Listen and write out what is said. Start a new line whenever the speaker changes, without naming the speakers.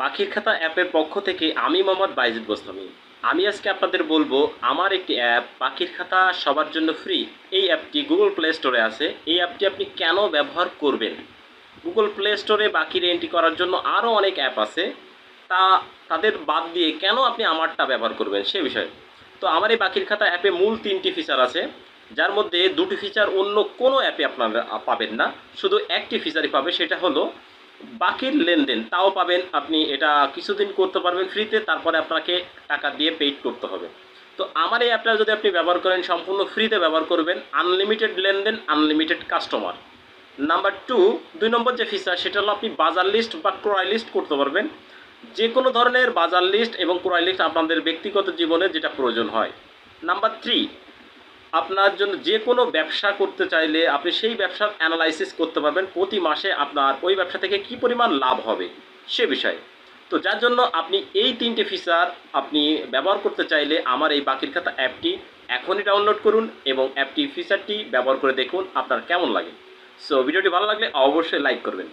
বাকির খাতা অ্যাপের পক্ষ থেকে আমি মোহাম্মদ বাইজিদ গোস্বামী। আমি আজকে আপনাদের বলব, আমার একটি অ্যাপ, বাকির খাতা সবার জন্য ফ্রি। এই অ্যাপটি গুগল প্লে স্টোরে আছে। এই অ্যাপটি আপনি কেন ব্যবহার করবেন? গুগল প্লে স্টোরে বাকির এন্ট্রি করার জন্য আরও অনেক অ্যাপ আছে। তা তাদের বাদ দিয়ে কেন আপনি আমারটা ব্যবহার করবেন সে বিষয়ে। তো আমার এই বাকির খাতা অ্যাপে মূল তিনটি ফিচার আছে। যার মধ্যে দুটি ফিচার অন্য কোনো অ্যাপে আপনারা পাবেন না। শুধু একটি ফিচারই পাবে, সেটা হলো বাকির লেনদেন, তাও পাবেন। আপনি এটা কিছুদিন করতে পারবেন ফ্রিতে তারপরে আপনাকে টাকা দিয়ে পেইড করতে হবে। তো আমার এই অ্যাপটা যদি আপনি ব্যবহার করেন, সম্পূর্ণ ফ্রিতে ব্যবহার করবেন। আনলিমিটেড লেনদেন আনলিমিটেড কাস্টমার নাম্বার টু দুই নম্বর যে ফিচার সেটা হলো আপনি বাজার লিস্ট বা ক্রয় লিস্ট করতে পারবেন। যে কোনো ধরনের বাজার লিস্ট এবং ক্রয় লিস্ট আপনাদের ব্যক্তিগত জীবনে যেটা প্রয়োজন হয়। নাম্বার থ্রি আপনার জন্য যে কোনো ব্যবসা করতে চাইলে আপনি সেই ব্যবসার অ্যানালাইসিস করতে পারবেন প্রতি মাসে আপনার ওই ব্যবসা থেকে কী পরিমাণ লাভ হবে সে বিষয়ে। তো যার জন্য আপনি এই তিনটে ফিচার আপনি ব্যবহার করতে চাইলে আমার এই বাকির খাতা অ্যাপটি এখনই ডাউনলোড করুন এবং অ্যাপটি ফিচারটি ব্যবহার করে দেখুন আপনার কেমন লাগে। সো ভিডিওটি ভালো লাগলে অবশ্যই লাইক করবেন।